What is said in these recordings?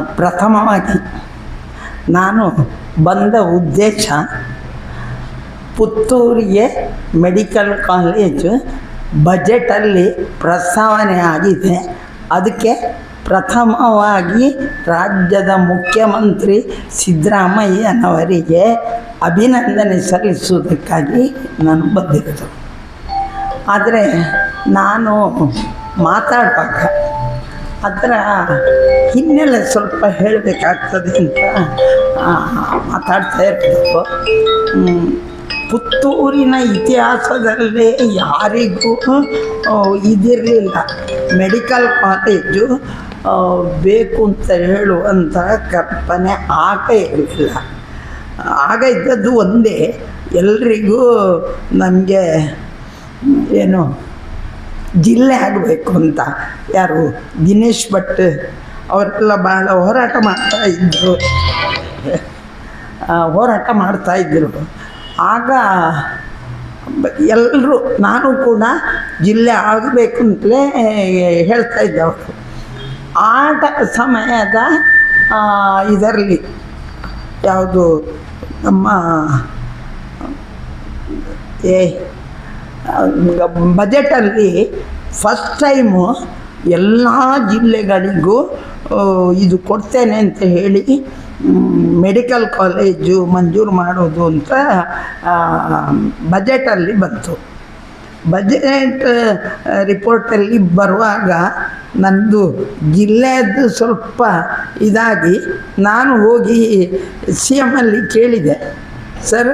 ಪ್ರಥಮವಾಗಿ ನಾನು ಬಂದ ಉದ್ದೇಶ ಪುತ್ತೂರಿಗೆ ಮೆಡಿಕಲ್ ಕಾಲೇಜು ಬಜೆಟಲ್ಲಿ ಪ್ರಸ್ತಾವನೆ ಆಗಿದೆ ಅದಕ್ಕೆ ಪ್ರಥಮವಾಗಿ ರಾಜ್ಯದ ಮುಖ್ಯಮಂತ್ರಿ ಸಿದ್ದರಾಮಯ್ಯನವರಿಗೆ ಅಭಿನಂದನೆ ಸಲ್ಲಿಸುವುದಕ್ಕಾಗಿ ನಾನು ಬಂದಿರೋದು. ಆದರೆ ನಾನು ಮಾತಾಡುವಾಗ ಅದರ ಹಿನ್ನೆಲೆ ಸ್ವಲ್ಪ ಹೇಳಬೇಕಾಗ್ತದೆ ಅಂತ ಮಾತಾಡ್ತಾ ಇರಬೇಕು. ಪುತ್ತೂರಿನ ಇತಿಹಾಸದಲ್ಲೇ ಯಾರಿಗೂ ಇದಿರಲಿಲ್ಲ. ಮೆಡಿಕಲ್ ಕಾಲೇಜು ಬೇಕು ಅಂತ ಹೇಳುವಂಥ ಕಲ್ಪನೆ ಆಗ ಇರಲಿಲ್ಲ. ಆಗ ಇದ್ದದ್ದು ಒಂದೇ. ಎಲ್ರಿಗೂ ನಮಗೆ, ಏನು ಜಿಲ್ಲೆ ಆಗಬೇಕು ಅಂತ ಯಾರು ದಿನೇಶ್ ಭಟ್ ಅವರೆಲ್ಲ ಭಾಳ ಹೋರಾಟ ಮಾಡ್ತಾ ಇದ್ದರು ಹೋರಾಟ ಮಾಡ್ತಾ ಇದ್ದರು ಆಗ ಎಲ್ಲರೂ ನಾನು ಕೂಡ ಜಿಲ್ಲೆ ಆಗಬೇಕು ಅಂತಲೇ ಹೇಳ್ತಾ ಇದ್ದೆ ಅವರು. ಆಟ ಸಮಯದ ಇದರಲ್ಲಿ ಯಾವುದು ನಮ್ಮ, ಏ ಬಜೆಟಲ್ಲಿ ಫಸ್ಟ್ ಟೈಮು ಎಲ್ಲ ಜಿಲ್ಲೆಗಳಿಗೂ ಇದು ಕೊಡ್ತೇನೆ ಅಂತ ಹೇಳಿ ಮೆಡಿಕಲ್ ಕಾಲೇಜು ಮಂಜೂರು ಮಾಡೋದು ಅಂತ ಬಜೆಟಲ್ಲಿ ಬಂತು. ಬಜೆಟ್ ರಿಪೋರ್ಟಲ್ಲಿ ಬರುವಾಗ ನಂದು ಜಿಲ್ಲೆಯದ್ದು ಸ್ವಲ್ಪ ಇದಾಗಿ, ನಾನು ಹೋಗಿ ಸಿ ಎಮ್ಮಲ್ಲಿ ಕೇಳಿದೆ. ಸರ್,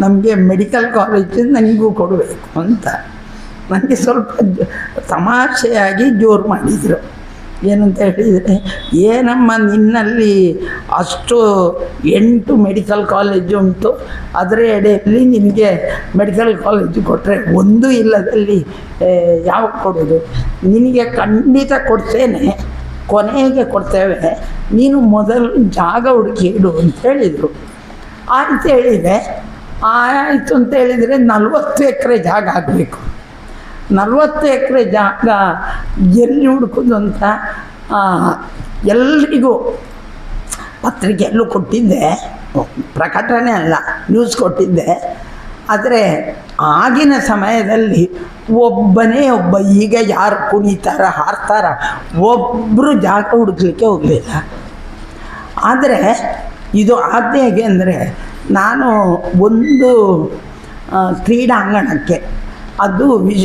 ನಮಗೆ ಮೆಡಿಕಲ್ ಕಾಲೇಜಿಂದ ನನಗೂ ಕೊಡಬೇಕು ಅಂತ. ನನಗೆ ಸ್ವಲ್ಪ ತಮಾಷೆಯಾಗಿ ಜೋರು ಮಾಡಿದರು. ಏನಂತ ಹೇಳಿದರೆ, ಏನಮ್ಮ ನಿನ್ನಲ್ಲಿ ಅಷ್ಟು ಎಂಟು ಮೆಡಿಕಲ್ ಕಾಲೇಜು ಉಂಟು, ಅದರ ಎಡೆಯಲ್ಲಿ ನಿನಗೆ ಮೆಡಿಕಲ್ ಕಾಲೇಜು ಕೊಟ್ಟರೆ ಒಂದು ಇಲ್ಲದಲ್ಲಿ ಯಾವಾಗ ಯಾವ ಕೊಡೋದು? ನಿನಗೆ ಖಂಡಿತ ಕೊಡ್ತೇನೆ. ಕೊನೆಗೆ ಕೊಡ್ತೇವೆ. ನೀನು ಮೊದಲು ಜಾಗ ಹುಡುಕಿ ಇಡು ಅಂತ ಹೇಳಿದರು. ಆಯ್ತು ಹೇಳಿದೆ ಆಯಿತು ಅಂತ ಹೇಳಿದರೆ ನಲ್ವತ್ತು ಎಕರೆ ಜಾಗ ಆಗಬೇಕು. ನಲ್ವತ್ತು ಎಕರೆ ಜಾಗ ಎಲ್ಲಿ ಹುಡುಕೋದು ಅಂತ ಎಲ್ರಿಗೂ ಪತ್ರಿಕೆಯಲ್ಲೂ ಕೊಟ್ಟಿದ್ದೆ. ಪ್ರಕಟಣೆ ಅಲ್ಲ ನ್ಯೂಸ್ ಕೊಟ್ಟಿದ್ದೆ. ಆದರೆ ಆಗಿನ ಸಮಯದಲ್ಲಿ ಒಬ್ಬನೇ ಒಬ್ಬ, ಈಗ ಯಾರು ಕುಣಿತಾರ, ಹಾರ್ತಾರ ಒಬ್ಬರು ಜಾಗ ಹುಡುಕ್ಲಿಕ್ಕೆ ಹೋಗಲಿಲ್ಲ. ಆದರೆ ಇದು ಆಜ್ಞೆ ಹೇಗೆ ಅಂದರೆ ನಾನು ಒಂದು ಕ್ರೀಡಾಂಗಣಕ್ಕೆ, ಅದು ವಿಶ್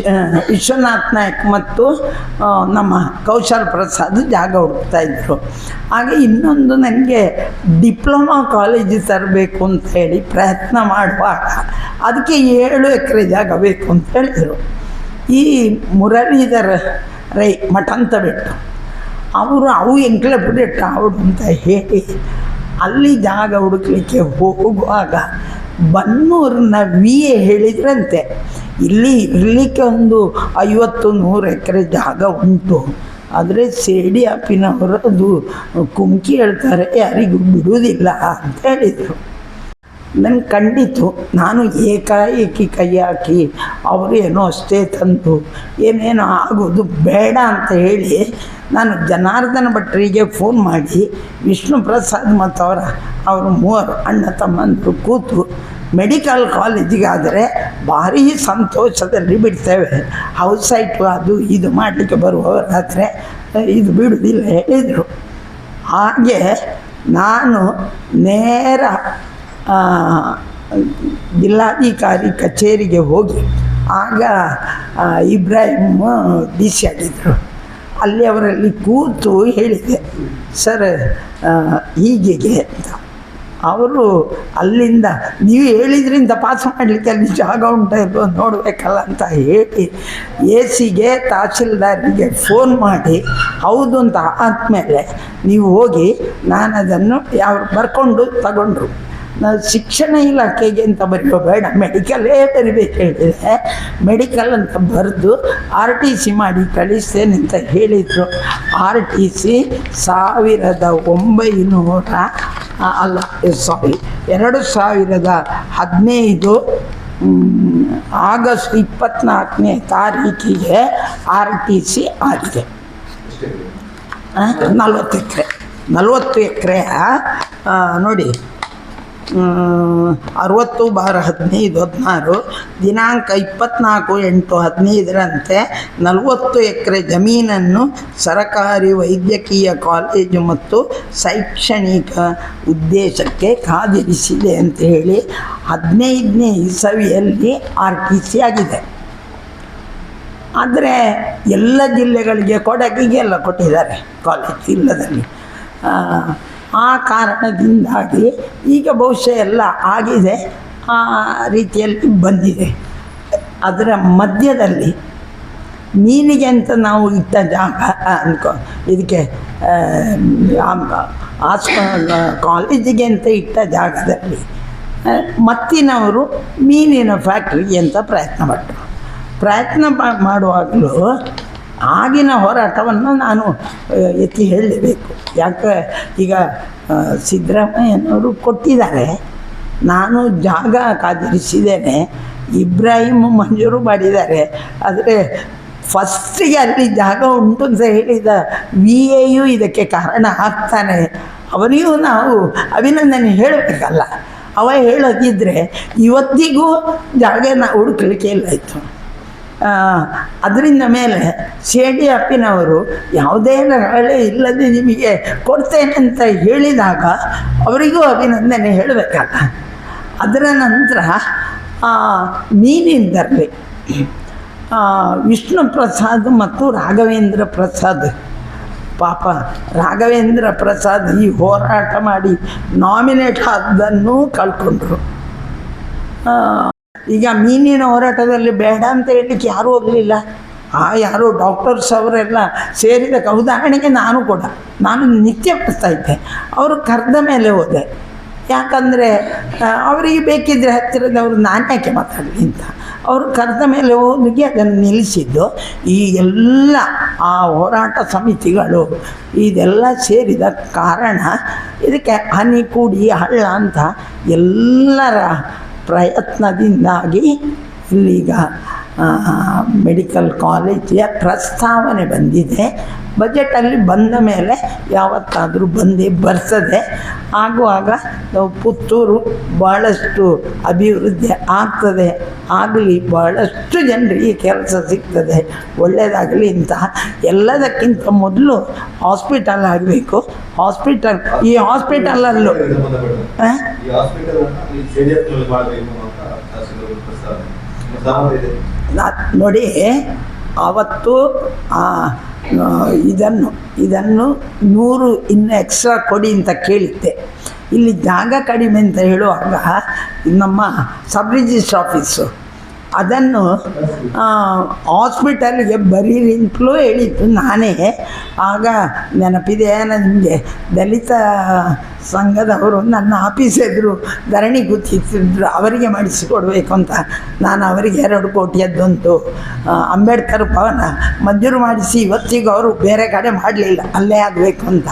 ವಿಶ್ವನಾಥ್ ನಾಯಕ್ ಮತ್ತು ನಮ್ಮ ಕೌಶಲ್ ಪ್ರಸಾದ್ ಜಾಗ ಹುಡುಕ್ತಾ ಇದ್ದರು ಹಾಗೆ ಇನ್ನೊಂದು ನನಗೆ ಡಿಪ್ಲೊಮಾ ಕಾಲೇಜ್ ತರಬೇಕು ಅಂತ ಹೇಳಿ ಪ್ರಯತ್ನ ಮಾಡುವಾಗ ಅದಕ್ಕೆ ಏಳು ಎಕರೆ ಜಾಗ ಬೇಕು ಅಂತ ಹೇಳಿದರು. ಈ ಮುರಳೀಧರ ರೈ ಮಠಂತ ಬಿಟ್ಟು, ಅವರು ಅವು ಎಂಕ್ಲೆ ಬಿಡಟ್ಟ ಅವಡು ಅಂತ ಹೇಳಿ ಅಲ್ಲಿ ಜಾಗ ಹುಡುಕ್ಲಿಕ್ಕೆ ಹೋಗುವಾಗ ಬನ್ನೂರಿನ ವಿ ಎ ಹೇಳಿದ್ರಂತೆ. ಇಲ್ಲಿ ಇರಲಿಕ್ಕೆ ಒಂದು ಐವತ್ತು ನೂರು ಎಕರೆ ಜಾಗ ಉಂಟು. ಆದರೆ ಸೇಡಿ ಅಪ್ಪಿನವರು ಅದು ಕುಮ್ಕಿ ಹೇಳ್ತಾರೆ, ಯಾರಿಗೂ ಬಿಡುವುದಿಲ್ಲ ಅಂತ ಹೇಳಿದರು. ನನಗೆ ಕಂಡಿತು ನಾನು ಏಕಾಏಕಿ ಕೈ ಹಾಕಿ ಅವರು ಏನೋ ಅಷ್ಟೇ ತಂದು ಏನೇನೋ ಆಗೋದು ಬೇಡ ಅಂತ ಹೇಳಿ ನಾನು ಜನಾರ್ದನ ಭಟ್ರಿಗೆ ಫೋನ್ ಮಾಡಿ, ವಿಷ್ಣು ಪ್ರಸಾದ್ ಮತ್ತು ಅವರ ಅವರು ಮೂವರು ಅಣ್ಣ ತಮ್ಮಂದರು ಕೂತು ಮೆಡಿಕಲ್ ಕಾಲೇಜಿಗಾದರೆ ಭಾರೀ ಸಂತೋಷದಲ್ಲಿ ಬಿಡ್ತೇವೆ. ಹೌಸ್ ಸೈಟು ಅದು ಇದು ಮಾಡಲಿಕ್ಕೆ ಬರುವವರಾದರೆ ಇದು ಬಿಡುವುದಿಲ್ಲ, ಹೇಳಿದರು. ಹಾಗೆ ನಾನು ನೇರ ಜಿಲ್ಲಾಧಿಕಾರಿ ಕಚೇರಿಗೆ ಹೋಗಿ ಆಗ ಇಬ್ರಾಹಿಮ್ ಇಬ್ರಾಹಿಂ ಡಿ ಸಿ ಆಗಿದ್ದರು. ಅಲ್ಲಿ ಅವರಲ್ಲಿ ಕೂತು ಹೇಳಿದೆ, ಸರ್ ಹೀಗೆ ಅಂತ. ಅವರು ಅಲ್ಲಿಂದ, ನೀವು ಹೇಳಿದ್ರಿಂದ ಪಾಸ್ ಮಾಡಲಿಕ್ಕೆ ಅಲ್ಲಿ ಜಾಗ ಉಂಟ ನೋಡಬೇಕಲ್ಲ ಅಂತ ಹೇಳಿ ಎ ಸಿಗೆ ತಹಸೀಲ್ದಾರಿಗೆ ಫೋನ್ ಮಾಡಿ, ಹೌದು ಅಂತ ಆದಮೇಲೆ ನೀವು ಹೋಗಿ ನಾನು ಅದನ್ನು ಯಾವ ಬರ್ಕೊಂಡು ತಗೊಂಡ್ರು. ನಾವು ಶಿಕ್ಷಣ ಇಲಾಖೆಗೆ ಅಂತ ಬರೆಯೋ ಬೇಡ. ಮೆಡಿಕಲೇ ಬರಿಬೇಕು ಹೇಳಿದರೆ ಮೆಡಿಕಲ್ ಅಂತ ಬರೆದು ಆರ್ ಟಿ ಸಿ ಮಾಡಿ ಕಳಿಸ್ತೇನೆ ಅಂತ ಹೇಳಿದರು. ಆರ್ ಟಿ ಸಿ ಸಾವಿರದ ಒಂಬೈನೂರ ಅಲ್ಲ ಸಾರಿ ಎರಡು ಸಾವಿರದ ಹದಿನೈದು ಆಗಸ್ಟ್ ಇಪ್ಪತ್ತ್ನಾಲ್ಕನೇ ತಾರೀಕಿಗೆ ಆರ್ ಟಿ ಸಿ ಆಗಿದೆ. ನಲ್ವತ್ತು ಎಕರೆ ನಲ್ವತ್ತು ಎಕರೆ ನೋಡಿ. ಅರವತ್ತು ಬಾರ ಹದಿನೈದು, ಹದಿನಾರು, ದಿನಾಂಕ ಇಪ್ಪತ್ನಾಲ್ಕು, ಎಂಟು, ಹದಿನೈದರಂತೆ ನಲವತ್ತು ಎಕರೆ ಜಮೀನನ್ನು ಸರಕಾರಿ ವೈದ್ಯಕೀಯ ಕಾಲೇಜು ಮತ್ತು ಶೈಕ್ಷಣಿಕ ಉದ್ದೇಶಕ್ಕೆ ಕಾದಿರಿಸಿದೆ ಅಂತ ಹೇಳಿ ಹದಿನೈದನೇ ಇಸವಿಯಲ್ಲಿ ಆರ್ ಟಿ ಸಿ ಆಗಿದೆ. ಆದರೆ ಎಲ್ಲ ಜಿಲ್ಲೆಗಳಿಗೆ ಕೊಡಗಿಗೆ ಎಲ್ಲ ಕೊಟ್ಟಿದ್ದಾರೆ ಕಾಲೇಜ್ ಇಲ್ಲದಲ್ಲಿ. ಆ, ಕಾರಣದಿಂದಾಗಿ ಈಗ ಬಹುಶಃ ಎಲ್ಲ ಆಗಿದೆ ಆ ರೀತಿಯಲ್ಲಿ ಬಂದಿದೆ. ಅದರ ಮಧ್ಯದಲ್ಲಿ ಮೀನಿಗೆ ಅಂತ ನಾವು ಇಟ್ಟ ಜಾಗ ಅನ್ಕೊ ಇದಕ್ಕೆ ಆಸ್ಪ ಕಾಲೇಜಿಗೆ ಅಂತ ಇಟ್ಟ ಜಾಗದಲ್ಲಿ ಮತ್ತಿನವರು ಮೀನಿನ ಫ್ಯಾಕ್ಟ್ರಿಗೆ ಅಂತ ಪ್ರಯತ್ನ ಪಟ್ಟರು ಪ್ರಯತ್ನ ಮಾಡುವಾಗಲೂ ಆಗಿನ ಹೋರಾಟವನ್ನು ನಾನು ಎತ್ತಿ ಹೇಳಲೇಬೇಕು. ಯಾಕೆ, ಈಗ ಸಿದ್ದರಾಮಯ್ಯನವರು ಕೊಟ್ಟಿದ್ದಾರೆ. ನಾನು ಜಾಗ ಕಾದಿರಿಸಿದ್ದೇನೆ. ಇಬ್ರಾಹಿಂ ಮಂಜೂರು ಮಾಡಿದ್ದಾರೆ. ಆದರೆ, ಫಸ್ಟಿಗೆ ಅಲ್ಲಿ ಜಾಗ ಉಂಟು ಅಂತ ಹೇಳಿದ ವಿ ಎಯು ಇದಕ್ಕೆ ಕಾರಣ ಆಗ್ತಾನೆ. ಅವರಿಗೂ ನಾವು ಅಭಿನಂದನೆ ಹೇಳಬೇಕಲ್ಲ. ಅವ ಹೇಳೋದಿದ್ರೆ ಇವತ್ತಿಗೂ ಜಾಗನ ಹುಡುಕಲಿಕ್ಕೆ ಇಲ್ಲ ಇತ್ತು ಅದರಿಂದ ಮೇಲೆ ಶೇಡಿ ಅಪ್ಪಿನವರು ಯಾವುದೇ ಹಳೆ ಇಲ್ಲದೆ ನಿಮಗೆ ಕೊಡ್ತೇನೆ ಅಂತ ಹೇಳಿದಾಗ ಅವರಿಗೂ ಅಭಿನಂದನೆ ಹೇಳಬೇಕಲ್ಲ ಅದರ ನಂತರ ಆ, ವಿಷ್ಣು ಪ್ರಸಾದ್ ಮತ್ತು ರಾಘವೇಂದ್ರ ಪ್ರಸಾದ್ ಪಾಪ ರಾಘವೇಂದ್ರ ಪ್ರಸಾದ್ ಈ ಹೋರಾಟ ಮಾಡಿ ನಾಮಿನೇಟ್ ಆದ್ದನ್ನು ಕಳ್ಕೊಂಡ್ರು. ಈಗ ಮೀನಿನ ಹೋರಾಟದಲ್ಲಿ ಬೇಡ ಅಂತ ಹೇಳಲಿಕ್ಕೆ ಯಾರೂ ಹೋಗಲಿಲ್ಲ. ಆ ಯಾರು ಡಾಕ್ಟರ್ಸ್ ಅವರೆಲ್ಲ ಸೇರಿದ ಉದಾಹರಣೆಗೆ ನಾನು ಕೂಡ. ನಾನು ನಿತ್ಯ ಬರ್ತಾ ಇದ್ದೆ. ಅವರು ಕರೆದ ಮೇಲೆ ಹೋದೆ. ಯಾಕಂದರೆ ಅವರಿಗೆ ಬೇಕಿದ್ದರೆ ಹತ್ತಿರದವರು ನಾನು ಯಾಕೆ ಮಾತಾಡಲಿ ಅಂತ. ಅವರು ಕರೆದ ಮೇಲೆ ಹೋಗಿ ಅದನ್ನು ನಿಲ್ಲಿಸಿದ್ದು. ಈ ಎಲ್ಲ ಆ ಹೋರಾಟ ಸಮಿತಿಗಳು ಇದೆಲ್ಲ ಸೇರಿದ ಕಾರಣ ಇದಕ್ಕೆ ಹನಿ, ಕೂಡಿ, ಹಳ್ಳ ಅಂತ ಎಲ್ಲರ ಪ್ರಯತ್ನದಿಂದಾಗಿ ಇಲ್ಲೀಗ ಮೆಡಿಕಲ್ ಕಾಲೇಜಿಯ ಪ್ರಸ್ತಾವನೆ ಬಂದಿದೆ. ಬಜೆಟಲ್ಲಿ ಬಂದ ಮೇಲೆ ಯಾವತ್ತಾದರೂ ಬಂದೇ ಬರ್ತದೆ. ಆಗುವಾಗ ನಾವು ಪುತ್ತೂರು ಭಾಳಷ್ಟು ಅಭಿವೃದ್ಧಿ ಆಗ್ತದೆ. ಆಗಲಿ ಭಾಳಷ್ಟು ಜನರಿಗೆ ಕೆಲಸ ಸಿಗ್ತದೆ. ಒಳ್ಳೆಯದಾಗಲಿ ಅಂತ ಎಲ್ಲದಕ್ಕಿಂತ ಮೊದಲು ಹಾಸ್ಪಿಟಲ್ ಆಗಬೇಕು. ಹಾಸ್ಪಿಟಲ್ ಈ ಹಾಸ್ಪಿಟಲಲ್ಲೂ? ಈ ಹಾಸ್ಪಿಟಲ್ ನೋಡಿ, ಅವತ್ತು ಇದನ್ನು ಇದನ್ನು ನೂರು ಇನ್ನು ಎಕ್ಸ್ಟ್ರಾ ಕೊಡಿ ಅಂತ ಕೇಳಿದ್ದೆ. ಇಲ್ಲಿ ಜಾಗ ಕಡಿಮೆ ಅಂತ ಹೇಳುವಾಗ, ನಮ್ಮ ಸಬ್ ರಿಜಿಸ್ಟ್ರ್ ಆಫೀಸು ಅದನ್ನು ಹಾಸ್ಪಿಟಲ್ಗೆ ಬರೀರಿ ಅಂತಲೂ ಹೇಳಿದ್ದು ನಾನೇ. ಆಗ ನೆನಪಿದೆ ನನಗೆ ದಲಿತ ಸಂಘದವರು ನನ್ನ ಆಫೀಸ್ ಎದುರು ಧರಣಿ ಕೂತಿದ್ರು ಅವರಿಗೆ ಮಾಡಿಸಿಕೊಡ್ಬೇಕು ಅಂತ. ನಾನು ಅವರಿಗೆ ಎರಡು ಕೋಟಿಯದ್ದೊಂದು ಅಂಬೇಡ್ಕರ್ ಭವನ ಮಂಜೂರು ಮಾಡಿಸಿ, ಇವತ್ತಿಗೂ ಅವರು ಬೇರೆ ಕಡೆ ಮಾಡಲಿಲ್ಲ, ಅಲ್ಲೇ ಆಗಬೇಕು ಅಂತ.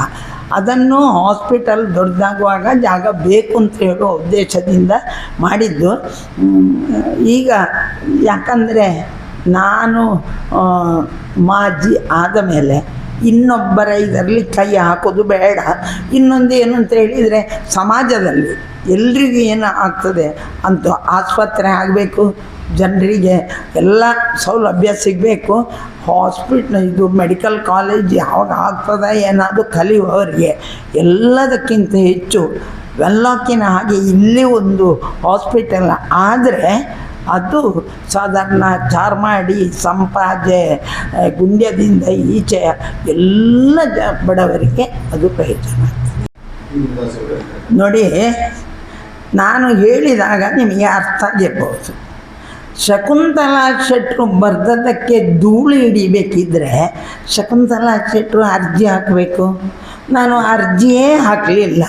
ಅದನ್ನು ಹಾಸ್ಪಿಟಲ್ ದೊಡ್ಡದಾಗುವಾಗ ಜಾಗ ಬೇಕು ಅಂತ ಹೇಳೋ ಉದ್ದೇಶದಿಂದ ಮಾಡಿದ್ದು. ಈಗ ಯಾಕಂದರೆ ನಾನು ಮಾಜಿ ಆದ ಮೇಲೆ ಇನ್ನೊಬ್ಬರ ಇದರಲ್ಲಿ ಕೈ ಹಾಕೋದು ಬೇಡ. ಇನ್ನೊಂದು ಏನು ಅಂತ ಹೇಳಿದರೆ ಸಮಾಜದಲ್ಲಿ ಎಲ್ರಿಗೂ ಏನು ಆಗ್ತದೆ ಅಂತ ಆಸ್ಪತ್ರೆ ಆಗಬೇಕು ಜನರಿಗೆ ಎಲ್ಲ ಸೌಲಭ್ಯ ಸಿಗಬೇಕು ಹಾಸ್ಪಿಟ್ಲ್ ಇದು ಮೆಡಿಕಲ್ ಕಾಲೇಜ್ ಯಾವಾಗ ಆಗ್ತದೆ ಏನಾದರೂ ಕಲಿಯುವವರಿಗೆ ಎಲ್ಲದಕ್ಕಿಂತ ಹೆಚ್ಚು ವೆಲ್ಲಾಕಿನ ಹಾಗೆ ಇಲ್ಲಿ ಒಂದು ಹಾಸ್ಪಿಟಲ್. ಆದರೆ ಅದು ಸಾಧಾರಣ ಚಾರ್ಮಾಡಿ ಸಂಪಾಜೆ ಗುಂಡ್ಯದಿಂದ ಈಚೆ ಎಲ್ಲ ಬಡವರಿಗೆ ಅದು ಪ್ರಯೋಜನ ನೋಡಿ ನಾನು ಹೇಳಿದಾಗ ನಿಮಗೆ ಅರ್ಥ ಆಗಿರ್ಬೋದು ಶಕುಂತಲಾ ಶೆಟ್ಟರು ಬರ್ದದ್ದಕ್ಕೆ ಧೂಳು ಹಿಡಿಬೇಕಿದ್ರೆ ಶಕುಂತಲಾ ಶೆಟ್ಟರು ಅರ್ಜಿ ಹಾಕಬೇಕು. ನಾನು ಅರ್ಜಿಯೇ ಹಾಕಲಿಲ್ಲ.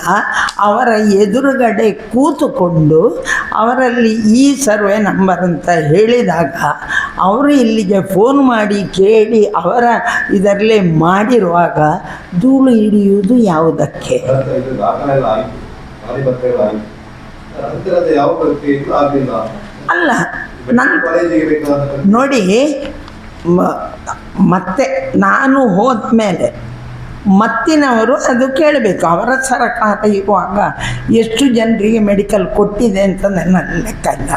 ಅವರ ಎದುರುಗಡೆ ಕೂತುಕೊಂಡು ಅವರಲ್ಲಿ ಈ ಸರ್ವೆ ನಂಬರ್ ಅಂತ ಹೇಳಿದಾಗ ಅವರು ಇಲ್ಲಿಗೆ ಫೋನ್ ಮಾಡಿ ಕೇಳಿ ಅವರ ಇದರಲ್ಲೇ ಮಾಡಿರುವಾಗ ಧೂಳು ಹಿಡಿಯುವುದು ಯಾವುದಕ್ಕೆ? ಅಲ್ಲ ನನ್ನ ನೋಡಿ ಮತ್ತೆ ನಾನು ಹೋದ ಮೇಲೆ ಮತ್ತಿನವರು ಅದು ಕೇಳಬೇಕು. ಅವರ ಸರಕಾರ ಇರುವಾಗ ಎಷ್ಟು ಜನರಿಗೆ ಮೆಡಿಕಲ್ ಕೊಟ್ಟಿದೆ ಅಂತ ನನ್ನ ಲೆಕ್ಕ ಇಲ್ಲ.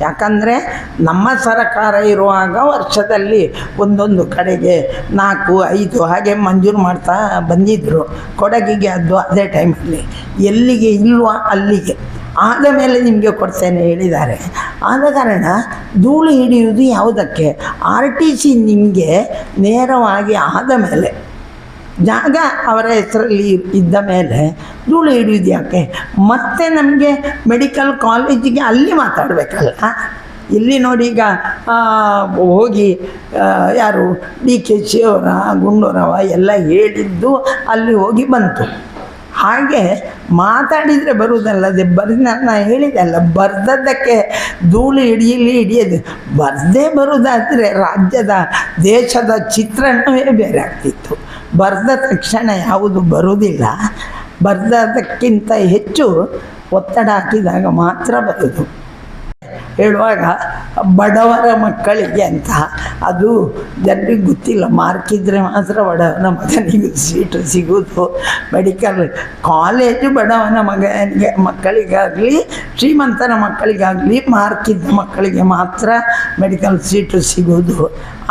ಯಾಕಂದರೆ ನಮ್ಮ ಸರಕಾರ ಇರುವಾಗ ವರ್ಷದಲ್ಲಿ ಒಂದೊಂದು ಕಡೆಗೆ ನಾಲ್ಕು ಐದು ಹಾಗೆ ಮಂಜೂರು ಮಾಡ್ತಾ ಬಂದಿದ್ದರು ಕೊಡಗಿಗೆ ಅದು ಅದೇ ಟೈಮಲ್ಲಿ ಎಲ್ಲಿಗೆ ಇಲ್ವಾ ಅಲ್ಲಿಗೆ. ಆದ ಮೇಲೆ ನಿಮಗೆ ಕೊಡ್ತೇನೆ ಹೇಳಿದ್ದಾರೆ. ಆದ ಕಾರಣ ಧೂಳು ಹಿಡಿಯುವುದು ಯಾವುದಕ್ಕೆ? ಆರ್ ಟಿ ಸಿ ನಿಮಗೆ ನೇರವಾಗಿ ಆದ ಮೇಲೆ, ಜಾಗ ಅವರ ಹೆಸರಲ್ಲಿ ಇದ್ದ ಮೇಲೆ ಧೂಳು ಹಿಡಿಯುವುದು ಯಾಕೆ? ಮತ್ತೆ ನಮಗೆ ಮೆಡಿಕಲ್ ಕಾಲೇಜಿಗೆ ಅಲ್ಲಿ ಮಾತಾಡಬೇಕಲ್ಲ. ಇಲ್ಲಿ ನೋಡಿ ಈಗ ಹೋಗಿ ಯಾರು ಡಿ ಕೆ ಶಿ ಅವರ ಗುಂಡೂರವ ಎಲ್ಲ ಹೇಳಿದ್ದು ಅಲ್ಲಿ ಹೋಗಿ ಬಂತು. ಹಾಗೆ ಮಾತಾಡಿದರೆ ಬರುವುದಲ್ಲದೆ ಬರೆದು ನಾನು ಹೇಳಿದೆ ಅಲ್ಲ, ಬರ್ದದ್ದಕ್ಕೆ ಧೂಳು ಹಿಡಿಯಲಿ ಹಿಡಿಯೋದು, ಬರ್ದೇ ಬರುವುದಾದರೆ ರಾಜ್ಯದ ದೇಶದ ಚಿತ್ರಣವೇ ಬೇರೆ ಆಗ್ತಿತ್ತು. ಬರೆದ ತಕ್ಷಣ ಯಾವುದು ಬರುವುದಿಲ್ಲ. ಬರ್ದದಕ್ಕಿಂತ ಹೆಚ್ಚು ಒತ್ತಡ ಹಾಕಿದಾಗ ಮಾತ್ರ ಬರೋದು ಹೇಳುವಾಗ, ಬಡವರ ಮಕ್ಕಳಿಗೆ ಅಂತ. ಅದು ಜನರಿಗೆ ಗೊತ್ತಿಲ್ಲ. ಮಾರ್ಕಿದ್ರೆ ಮಾತ್ರ ಬಡವನ ಮಗನಿಗೆ ಸೀಟು ಸಿಗೋದು ಮೆಡಿಕಲ್ ಕಾಲೇಜು ಬಡವನ ಮಗನಿಗೆ, ಮಕ್ಕಳಿಗಾಗಲಿ, ಶ್ರೀಮಂತನ ಮಕ್ಕಳಿಗಾಗಲಿ, ಮಾರ್ಕಿದ್ದ ಮಕ್ಕಳಿಗೆ ಮಾತ್ರ ಮೆಡಿಕಲ್ ಸೀಟು ಸಿಗೋದು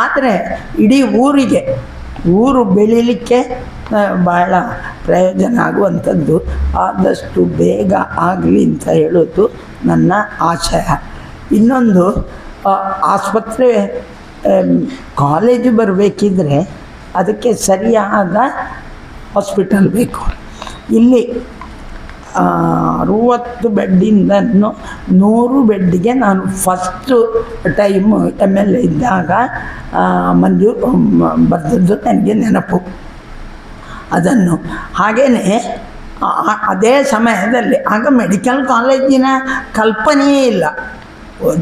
ಆದರೆ ಇಡೀ ಊರಿಗೆ, ಊರು ಬೆಳೀಲಿಕ್ಕೆ ಭಾಳ ಪ್ರಯೋಜನ ಆಗುವಂಥದ್ದು. ಆದಷ್ಟು ಬೇಗ ಆಗಲಿ ಅಂತ ಹೇಳೋದು ನನ್ನ ಆಶಯ. ಇನ್ನೊಂದು ಆಸ್ಪತ್ರೆ ಕಾಲೇಜು ಬರಬೇಕಿದ್ರೆ ಅದಕ್ಕೆ ಸರಿಯಾದ ಹಾಸ್ಪಿಟಲ್ ಬೇಕು. ಇಲ್ಲಿ ಅರುವತ್ತು ಬೆಡ್ಡಿಂದ ನೂರು ಬೆಡ್ಡಿಗೆ ನಾನು first time M L A ಇದ್ದಾಗ ಮಂಜು ಬರೆದದ್ದು ನನಗೆ ನೆನಪು. ಅದನ್ನು ಹಾಗೆಯೇ ಅದೇ ಸಮಯದಲ್ಲಿ, ಆಗ ಮೆಡಿಕಲ್ ಕಾಲೇಜಿನ ಕಲ್ಪನೆಯೇ ಇಲ್ಲ.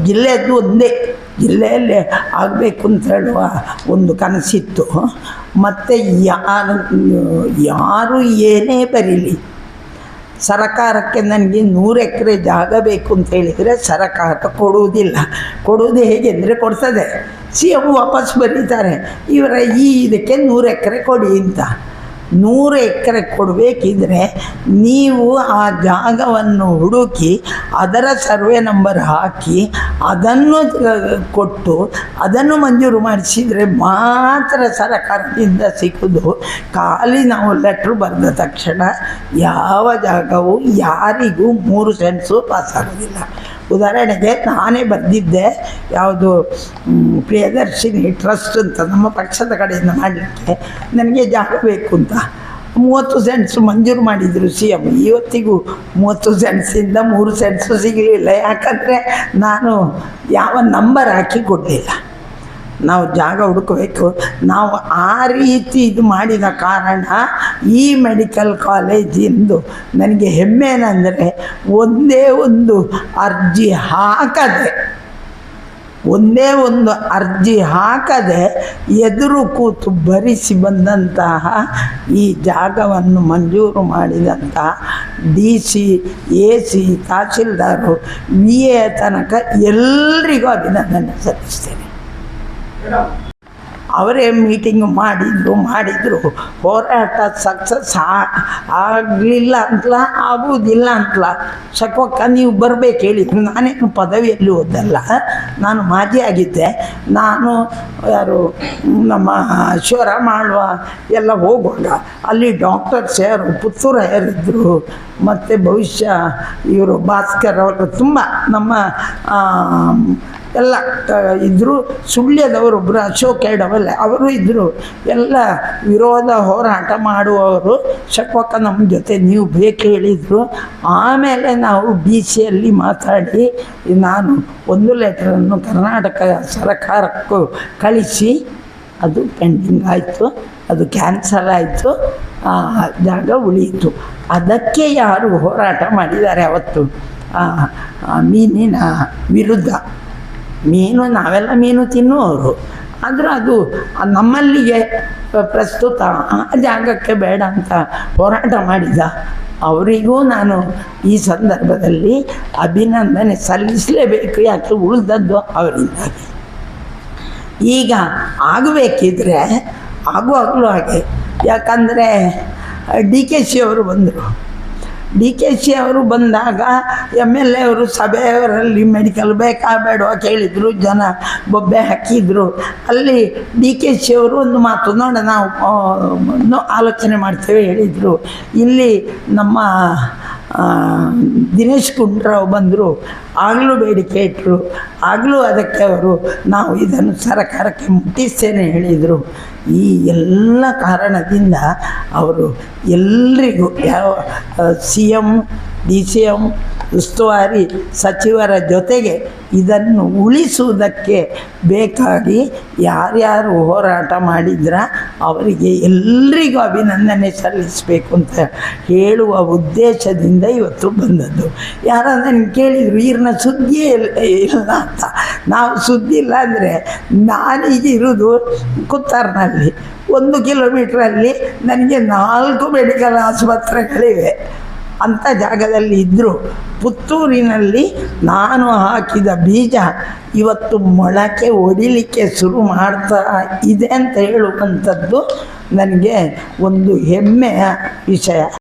ಜಿಲ್ಲೆಯದ್ದು ಒಂದೇ. ಜಿಲ್ಲೆಯಲ್ಲಿ ಆಗಬೇಕು ಅಂತ ಹೇಳುವ ಒಂದು ಕನಸಿತ್ತು. ಮತ್ತು ಯಾರು ಯಾರು ಏನೇ ಬರೀಲಿ. ಸರಕಾರಕ್ಕೆ ನನಗೆ ನೂರು ಎಕರೆ ಜಾಗ ಬೇಕು ಅಂತ ಹೇಳಿದರೆ ಸರಕಾರ ಕೊಡುವುದಿಲ್ಲ. ಕೊಡುವುದು ಹೇಗೆ ಅಂದರೆ ಕೊಡ್ತದೆ. ಸಿ ಎಂ ವಾಪಸ್ ಬರೀತಾರೆ. ಇವರ ಈ ಇದಕ್ಕೆ ನೂರು ಎಕರೆ ಕೊಡಿ ಅಂತ. ನೂರು ಎಕರೆ ಕೊಡಬೇಕಿದ್ರೆ ನೀವು ಆ ಜಾಗವನ್ನು ಹುಡುಕಿ ಅದರ ಸರ್ವೆ ನಂಬರ್ ಹಾಕಿ ಅದನ್ನು ಕೊಟ್ಟು ಅದನ್ನು ಮಂಜೂರು ಮಾಡಿಸಿದರೆ ಮಾತ್ರ ಸರಕಾರದಿಂದ ಸಿಕ್ಕುದು. ಖಾಲಿ ನಾವು ಲೆಟ್ರ್ ಬರೆದ ತಕ್ಷಣ ಯಾವ ಜಾಗವು ಯಾರಿಗೂ ಮೂರು ಸೆನ್ಸು ಪಾಸ್ ಆಗೋದಿಲ್ಲ ಉದಾಹರಣೆಗೆ ನಾನೇ ಬಂದಿದ್ದೆ ಯಾವುದು ಪ್ರಿಯದರ್ಶಿನಿ ಟ್ರಸ್ಟ್ ಅಂತ ನಮ್ಮ ಪಕ್ಷದ ಕಡೆಯಿಂದ ಮಾಡಲಿಕ್ಕೆ ನನಗೆ ಜಾಗ ಬೇಕು ಅಂತ. ಮೂವತ್ತು ಸೆಂಟ್ಸು ಮಂಜೂರು ಮಾಡಿದರು ಸಿ ಎಂ ಇವತ್ತಿಗೂ ಮೂವತ್ತು ಸೆಂಟ್ಸಿಂದ ಮೂರು ಸೆಂಟ್ಸು ಸಿಗಲಿಲ್ಲ. ಯಾಕಂದರೆ ನಾನು ಯಾವ ನಂಬರ್ ಹಾಕಿ ಕೊಡಲಿಲ್ಲ ನಾವು ಜಾಗ ಹುಡುಕಬೇಕು. ನಾವು ಆ ರೀತಿ ಇದು ಮಾಡಿದ ಕಾರಣ ಈ ಮೆಡಿಕಲ್ ಕಾಲೇಜಿಂದು ನನಗೆ ಹೆಮ್ಮೆ ಏನಂದರೆ ಒಂದೇ ಒಂದು ಅರ್ಜಿ ಹಾಕದೆ, ಒಂದೇ ಒಂದು ಅರ್ಜಿ ಹಾಕದೆ ಎದುರು ಕೂತು ಭರಿಸಿ ಬಂದಂತಹ ಈ ಜಾಗವನ್ನು ಮಂಜೂರು ಮಾಡಿದಂತಹ ಡಿ ಸಿ ಎ ಸಿ ತಹಸೀಲ್ದಾರು ವಿ ಎ ತನಕ ಎಲ್ರಿಗೂ ಅಭಿನಂದನೆ ಸಲ್ಲಿಸ್ತೇನೆ. ಅವರೇ ಮೀಟಿಂಗ್ ಮಾಡಿದ್ರು, ಮಾಡಿದರು. ಹೋರಾಟ ಸಕ್ಸಸ್ ಆಗಲಿಲ್ಲ ಅಂತಲ ಆಗುವುದಿಲ್ಲ ಅಂತಲ ಶಕ್ವಕ್ಕ ನೀವು ಬರಬೇಕು ಹೇಳಿದ್ರು ನಾನೇನು ಪದವಿಯಲ್ಲಿ ಓದಲ್ಲ ನಾನು ಮಾಜಿ ಆಗಿದ್ದೆ. ನಾನು, ಯಾರು, ನಮ್ಮ ಶಿವರ ಮಾಡುವ ಎಲ್ಲ ಹೋಗುವಾಗ ಅಲ್ಲಿ ಡಾಕ್ಟರ್ಸ್ ಯಾರು ಪುತ್ತೂರ ಯಾರಿದ್ದರು ಮತ್ತು ಭವಿಷ್ಯ ಇವರು ಭಾಸ್ಕರ್ ಅವರು, ತುಂಬ ನಮ್ಮ ಎಲ್ಲ ಇದ್ದರು ಸುಳ್ಯದವರು ಒಬ್ಬರು ಅಶೋಕ್ ಎಡವಲ್ಲ ಅವರು ಇದ್ದರು ಎಲ್ಲ ವಿರೋಧ ಹೋರಾಟ ಮಾಡುವವರು ಶಕ್ವಕ್ಕ ನಮ್ಮ ಜೊತೆ ನೀವು ಬೇಕು ಹೇಳಿದರು. ಆಮೇಲೆ ನಾವು ಬಿ ಸಿಯಲ್ಲಿ ಮಾತಾಡಿ, ನಾನು ಒಂದು ಲೆಟರನ್ನು ಕರ್ನಾಟಕ ಸರ್ಕಾರಕ್ಕೂ ಕಳಿಸಿ, ಅದು ಪೆಂಡಿಂಗ್ ಆಯಿತು, ಅದು ಕ್ಯಾನ್ಸಲ್ ಆಯಿತು, ಆ, ಜಾಗ ಉಳಿಯಿತು. ಅದಕ್ಕೆ ಯಾರು ಹೋರಾಟ ಮಾಡಿದ್ದಾರೆ ಅವತ್ತು? ಮೀನಿನ ವಿರುದ್ಧ. ಮೀನು, ನಾವೆಲ್ಲ ಮೀನು ತಿನ್ನುವವರು ಆದರೂ ಅದು ನಮ್ಮಲ್ಲಿಗೆ ಪ್ರಸ್ತುತ ಆ ಜಾಗಕ್ಕೆ ಬೇಡ ಅಂತ ಹೋರಾಟ ಮಾಡಿದ. ಅವರಿಗೂ ನಾನು ಈ ಸಂದರ್ಭದಲ್ಲಿ ಅಭಿನಂದನೆ ಸಲ್ಲಿಸಲೇಬೇಕು, ಯಾಕೆ ಉಳಿದದ್ದು ಅವರಿಂದ ಈಗ ಆಗಬೇಕಿದ್ರೆ, ಆಗುವಾಗಲೂ ಹಾಗೆ. ಯಾಕಂದರೆ ಡಿ ಕೆ ಶಿ ಅವರು ಬಂದರು. ಡಿ ಕೆ ಶಿ ಅವರು ಬಂದಾಗ ಎಂ ಎಲ್ ಎ ಅವರು ಸಭೆಯವರಲ್ಲಿ ಮೆಡಿಕಲ್ ಬೇಕಾ ಬೇಡವಾ ಕೇಳಿದರು, ಜನ ಬೊಬ್ಬೆ ಹಾಕಿದರು. ಅಲ್ಲಿ ಡಿ ಕೆ ಶಿ ಅವರು ಒಂದು ಮಾತು ನೋಡ ನಾವು ಆಲೋಚನೆ ಮಾಡ್ತೇವೆ ಹೇಳಿದರು. ಇಲ್ಲಿ ನಮ್ಮ ದಿನೇಶ್ ಗುಂಡೂರಾವ್ ಬಂದರು, ಆಗಲೂ ಬೇಡಿಕೆ ಇಟ್ಟರು ಆಗಲೂ ಅದಕ್ಕೆ ಅವರು ನಾವು ಇದನ್ನು ಸರಕಾರಕ್ಕೆ ಮುಟ್ಟಿಸ್ತೇನೆ ಹೇಳಿದರು. ಈ ಎಲ್ಲ ಕಾರಣದಿಂದ ಅವರು ಎಲ್ರಿಗೂ ಯಾವ C M D C M ಉಸ್ತುವಾರಿ ಸಚಿವರ ಜೊತೆಗೆ ಇದನ್ನು ಉಳಿಸುವುದಕ್ಕೆ ಬೇಕಾಗಿ ಯಾರ್ಯಾರು ಹೋರಾಟ ಮಾಡಿದ್ರ ಅವರಿಗೆ ಎಲ್ರಿಗೂ ಅಭಿನಂದನೆ ಸಲ್ಲಿಸಬೇಕು ಅಂತ ಹೇಳುವ ಉದ್ದೇಶದಿಂದ ಇವತ್ತು ಬಂದದ್ದು. ಯಾರಾದ್ರೂ ಕೇಳಿದರು ಇವ್ರನ್ನ ಸುದ್ದಿಯೇ ಇಲ್ಲ ಅಂತ. ನಾವು ಸುದ್ದಿ ಇಲ್ಲ ಅಂದರೆ ನಾನೀಗಿರುವುದು ಕುತ್ತಾರ್ನಲ್ಲಿ. ಒಂದು ಕಿಲೋಮೀಟ್ರಲ್ಲಿ ನನಗೆ ನಾಲ್ಕು ಮೆಡಿಕಲ್ ಆಸ್ಪತ್ರೆಗಳಿವೆ. ಅಂಥ ಜಾಗದಲ್ಲಿ ಇದ್ದರು ಪುತ್ತೂರಿನಲ್ಲಿ ನಾನು ಹಾಕಿದ ಬೀಜ ಇವತ್ತು ಮೊಳಕೆ ಒಡಿಲಿಕ್ಕೆ ಶುರು ಮಾಡ್ತಾ ಇದೆ ಅಂತ ಹೇಳುವಂಥದ್ದು ನನಗೆ ಒಂದು ಹೆಮ್ಮೆಯ ವಿಷಯ.